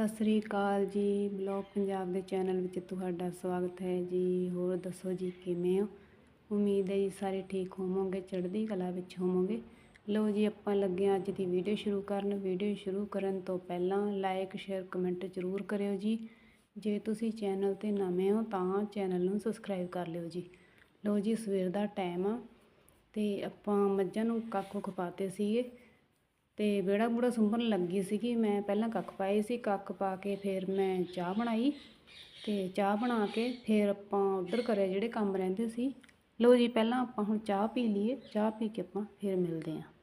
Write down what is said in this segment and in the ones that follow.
ਸਤਿ ਸ੍ਰੀ ਅਕਾਲ ਜੀ, ਬਲੌਗ ਪੰਜਾਬ ਦੇ ਚੈਨਲ ਵਿੱਚ ਤੁਹਾਡਾ ਸਵਾਗਤ ਹੈ ਜੀ। ਹੋਰ ਦੱਸੋ ਜੀ, ਕਿਵੇਂ ਹੋ? ਉਮੀਦ ਹੈ ਜੀ ਸਾਰੇ ਠੀਕ ਹੋਵੋਗੇ, ਚੜ੍ਹਦੀ ਕਲਾ ਵਿੱਚ ਹੋਵੋਗੇ। ਲਓ ਜੀ, ਆਪਾਂ ਲੱਗੇ ਹਾਂ ਅੱਜ ਦੀ ਵੀਡੀਓ ਸ਼ੁਰੂ ਕਰਨ। ਵੀਡੀਓ ਸ਼ੁਰੂ ਕਰਨ ਤੋਂ ਪਹਿਲਾਂ ਲਾਈਕ ਸ਼ੇਅਰ ਕਮੈਂਟ ਜ਼ਰੂਰ ਕਰਿਓ ਜੀ। ਜੇ ਤੁਸੀਂ ਚੈਨਲ ਤੇ ਨਵੇਂ ਹੋ ਤਾਂ ਚੈਨਲ ਨੂੰ ਸਬਸਕ੍ਰਾਈਬ ਕਰ ਲਿਓ ਜੀ। ਲਓ ਜੀ, ਸਵੇਰ ਦਾ ਟਾਈਮ ਆ ਤੇ ਆਪਾਂ ਮੱਝਾਂ ਨੂੰ ਕੱਖ ਖਪਾਤੇ ਸੀਗੇ। ਅਤੇ ਵਿਹੜਾ ਬੂੜਾ ਸੁੰਭਣ ਲੱਗੀ ਸੀਗੀ। ਮੈਂ ਪਹਿਲਾਂ ਕੱਖ ਪਾਏ ਸੀ, ਕੱਖ ਪਾ ਕੇ ਫਿਰ ਮੈਂ ਚਾਹ ਬਣਾਈ ਅਤੇ ਚਾਹ ਬਣਾ ਕੇ ਫਿਰ ਆਪਾਂ ਉੱਧਰ ਕਰਿਆ ਜਿਹੜੇ ਕੰਮ ਰਹਿੰਦੇ ਸੀ। ਲਓ ਜੀ, ਪਹਿਲਾਂ ਆਪਾਂ ਹੁਣ ਚਾਹ ਪੀ ਲਈਏ। ਚਾਹ ਪੀ ਕੇ ਆਪਾਂ ਫਿਰ ਮਿਲਦੇ ਹਾਂ।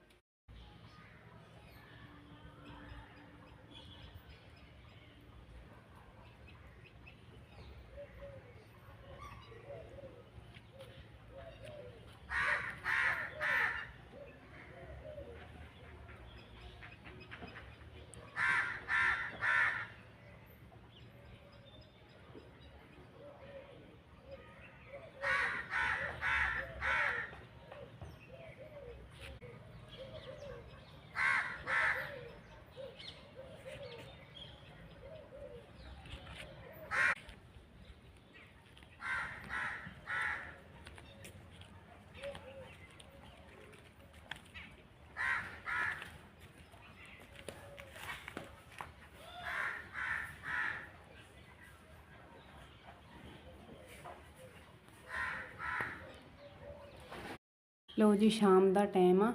ਲਓ ਜੀ, ਸ਼ਾਮ ਦਾ ਟਾਈਮ ਆ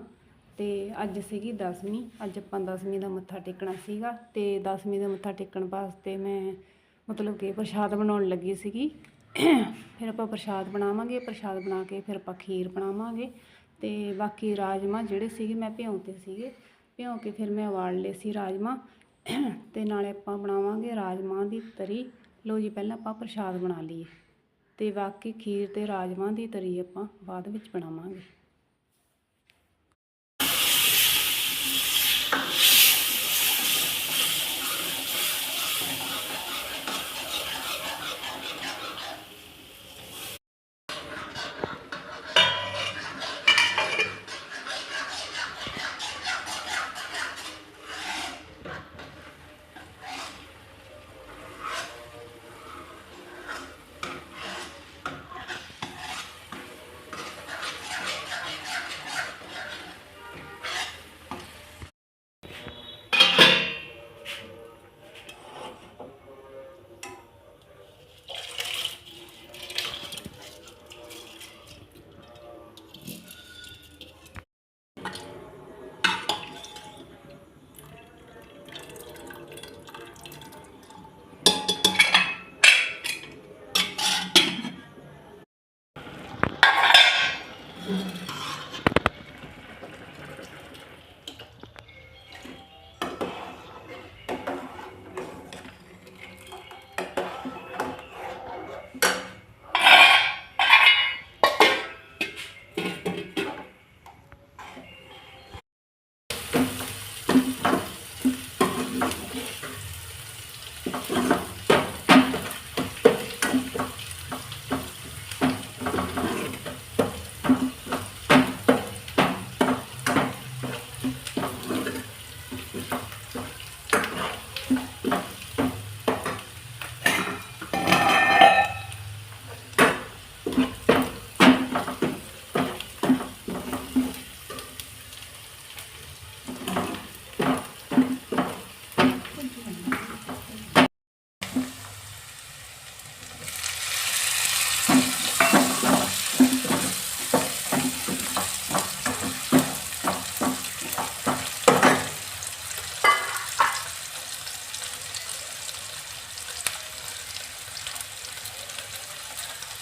ਤੇ ਅੱਜ ਸੀਗੀ ਦਸਵੀਂ, ਅੱਜ ਆਪਾਂ ਦਸਵੀਂ ਦਾ ਮੱਥਾ ਟੇਕਣਾ ਸੀਗਾ ਤੇ ਦਸਵੀਂ ਦਾ ਮੱਥਾ ਟੇਕਣ ਵਾਸਤੇ ਮੈਂ ਮਤਲਬ ਕਿ ਪ੍ਰਸ਼ਾਦ ਬਣਾਉਣ ਲੱਗੀ ਸੀਗੀ। ਫਿਰ ਆਪਾਂ ਪ੍ਰਸ਼ਾਦ ਬਣਾਵਾਂਗੇ, ਪ੍ਰਸ਼ਾਦ ਬਣਾ ਕੇ ਫਿਰ ਆਪਾਂ ਖੀਰ ਬਣਾਵਾਂਗੇ ਤੇ ਬਾਕੀ ਰਾਜਮਾ ਜਿਹੜੇ ਸੀਗੇ ਮੈਂ ਭਿਉਂਤੇ ਸੀਗੇ, ਭਿਉਂ ਕੇ ਫਿਰ ਮੈਂ ਉਬਾਲ ਲਏ ਸੀ ਰਾਜਮਾ ਤੇ ਨਾਲੇ ਆਪਾਂ ਬਣਾਵਾਂਗੇ ਰਾਜਮਾ ਦੀ ਤਰੀ। ਲਓ ਜੀ, ਪਹਿਲਾਂ ਆਪਾਂ ਪ੍ਰਸ਼ਾਦ ਬਣਾ ਲਈਏ ਤੇ ਬਾਕੀ ਖੀਰ ਤੇ ਰਾਜਮਾ ਦੀ ਤਰੀ ਆਪਾਂ ਬਾਅਦ ਵਿੱਚ ਬਣਾਵਾਂਗੇ।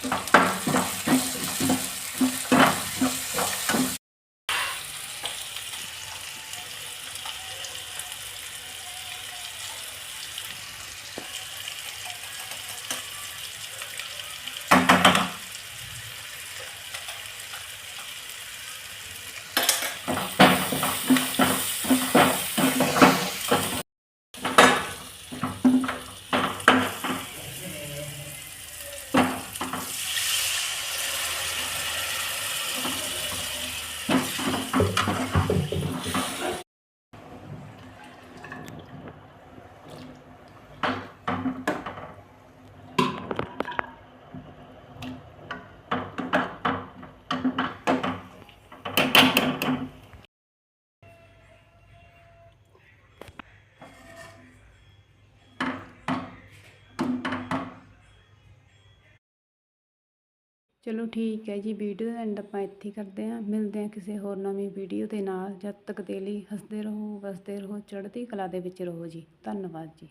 あ! ਚਲੋ ਠੀਕ ਹੈ ਜੀ, ਵੀਡੀਓ ਦਾ ਐਂਡ ਆਪਾਂ ਇੱਥੇ ਕਰਦੇ ਹਾਂ। ਮਿਲਦੇ ਹਾਂ ਕਿਸੇ ਹੋਰ ਨਵੀਂ ਵੀਡੀਓ ਦੇ ਨਾਲ। ਜਦ ਤੱਕ ਦੇ ਲਈ ਹੱਸਦੇ ਰਹੋ, ਵਸਦੇ ਰਹੋ, ਚੜ੍ਹਦੀ ਕਲਾ ਦੇ ਵਿੱਚ ਰਹੋ ਜੀ। ਧੰਨਵਾਦ ਜੀ।